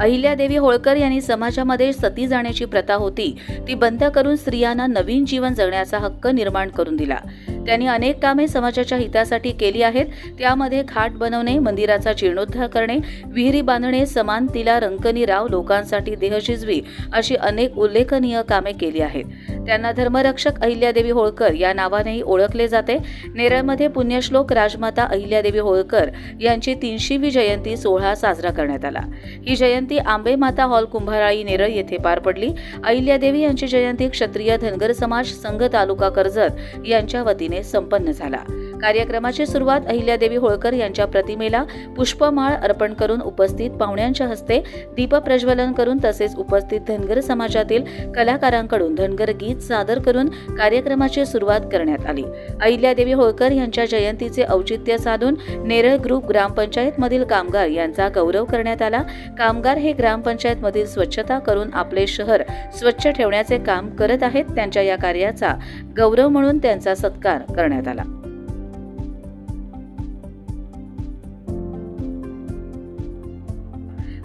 अहिल्यादेवी होळकर यांनी समाजामध्ये सती जाण्याची प्रथा होती. ती बंद करून स्त्रियांना नवीन जीवन जगण्याचा हक्क निर्माण करून दिला. त्यांनी अनेक कामे समाजाच्या हितासाठी केली आहेत. त्यामध्ये घाट बनवणे मंदिराचा जीर्णोद्धार करणे विहिरी बांधणे समानतीला रंकनी राव लोकांसाठी देह शिजवी अशी अनेक उल्लेखनीय कामे केली आहेत. त्यांना धर्मरक्षक अहिल्यादेवी होळकर या नावानेही ओळखले जाते. नेरळमध्ये पुण्यश्लोक राजमाता अहिल्यादेवी होळकर यांची तीनशेवी जयंती सोहळा साजरा करण्यात आला. ही जयंती आंबे माता हॉल कुंभाराळी नेरळ येथे पार पडली. अहिल्यादेवी यांची जयंती क्षत्रिय धनगर समाज संघ तालुका कर्जत यांच्या वतीने संपन्न झाला. कार्यक्रमाची सुरुवात अहिल्यादेवी होळकर यांच्या प्रतिमेला पुष्पमाळ अर्पण करून उपस्थित पाहुण्यांच्या हस्ते दीपप्रज्वलन करून तसेच उपस्थित धनगर समाजातील कलाकारांकडून धनगर गीत सादर करून कार्यक्रमाची सुरुवात करण्यात आली. अहिल्यादेवी होळकर यांच्या जयंतीचे औचित्य साधून नेरळ ग्रुप ग्रामपंचायतमधील कामगार यांचा गौरव करण्यात आला. कामगार हे ग्रामपंचायतमधील स्वच्छता करून आपले शहर स्वच्छ ठेवण्याचे काम करत आहेत. त्यांच्या या कार्याचा गौरव म्हणून त्यांचा सत्कार करण्यात आला.